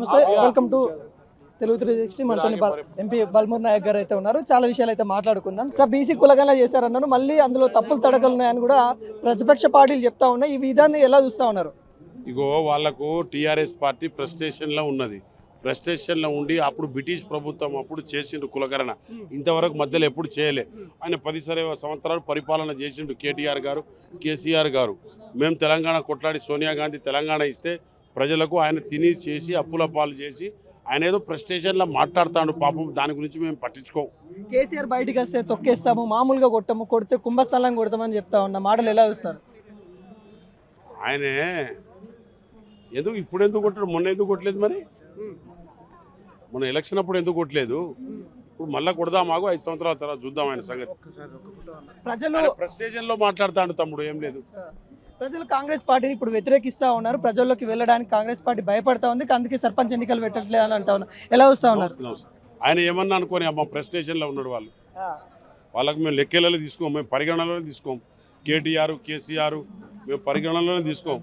నమస్తే welcome to Telugu three sixty మనతో MP Balmoor Naik గారు అయితే ఉన్నారు. చాలా విషయాలు అయితే మాట్లాడుకుందాం. సార్ బీసీ కులగంగా చేశారన్నారు. మళ్ళీ అందులో తప్పులు తడకలు ఉన్నాయని కూడా ప్రతిపక్ష పార్టీలు చెప్తా ఉన్నాయి. ఈ విధాన్ని ఎలా చూస్తా ఉన్నారు? ఇగో వాళ్ళకు టీఆర్ఎస్ పార్టీ ప్రెస్టేషన్లో ఉన్నది. ప్రెస్టేషన్లో ఉండి అప్పుడు బ్రిటిష్ ప్రభుత్వం అప్పుడు చేసిండు కులకరణ. ఇంతవరకు మధ్యలో ఎప్పుడు చేయలే. ఆయన పది సరే సంవత్సరాలు పరిపాలన చేసిండు కేటీఆర్ గారు కేసీఆర్ గారు. మేము తెలంగాణ కొట్లాడి సోనియా గాంధీ తెలంగాణ ఇస్తే ప్రజలకు ఆయన తిని చేసి అప్పుల పాలు చేసి ఆయన ఏదో ప్రెస్టేషన్లో మాట్లాడుతాడు పాపం దాని గురించి మేము పట్టించుకోం. కేసీఆర్ బయటికి వస్తే తొక్కేస్తాము మామూలుగా కొట్టము కొడితే కుంభస్థలం కొడతామని చెప్తా ఉన్న మాటలు ఎలా చూస్తారు ఆయనే ఎందుకు ఇప్పుడు ఎందుకు కొట్టాడు? మొన్న ఎందుకు కొట్టలేదు మరి? మొన్న ఎలక్షన్ అప్పుడు ఎందుకు కొట్టలేదు? ఇప్పుడు మళ్ళీ కొడదాం మాకు ఐదు సంవత్సరాల తర్వాత చూద్దాం ఆయన సంగతి. ప్రజలు ప్రెస్టేషన్లో మాట్లాడుతాడు తమ్ముడు ఏం లేదు. ప్రజలు కాంగ్రెస్ పార్టీని ఇప్పుడు వ్యతిరేకిస్తా ఉన్నారు. ప్రజల్లోకి వెళ్ళడానికి కాంగ్రెస్ పార్టీ భయపడతా ఉంది. అందుకే సర్పంచ్ ఎన్నికలు పెట్టట్లేదు అని అంటా ఉన్నారు ఎలా చూస్తా ఉన్నారు? ఆయన ఏమన్నా అనుకోని అమ్మ ప్రెస్టేషన్లో ఉన్నాడు వాళ్ళు. వాళ్ళకి మేము లెక్కలలో తీసుకోం మేము పరిగణనలోనే తీసుకోం. కేటీఆర్ కేసీఆర్ మేము పరిగణనలోనే తీసుకోం.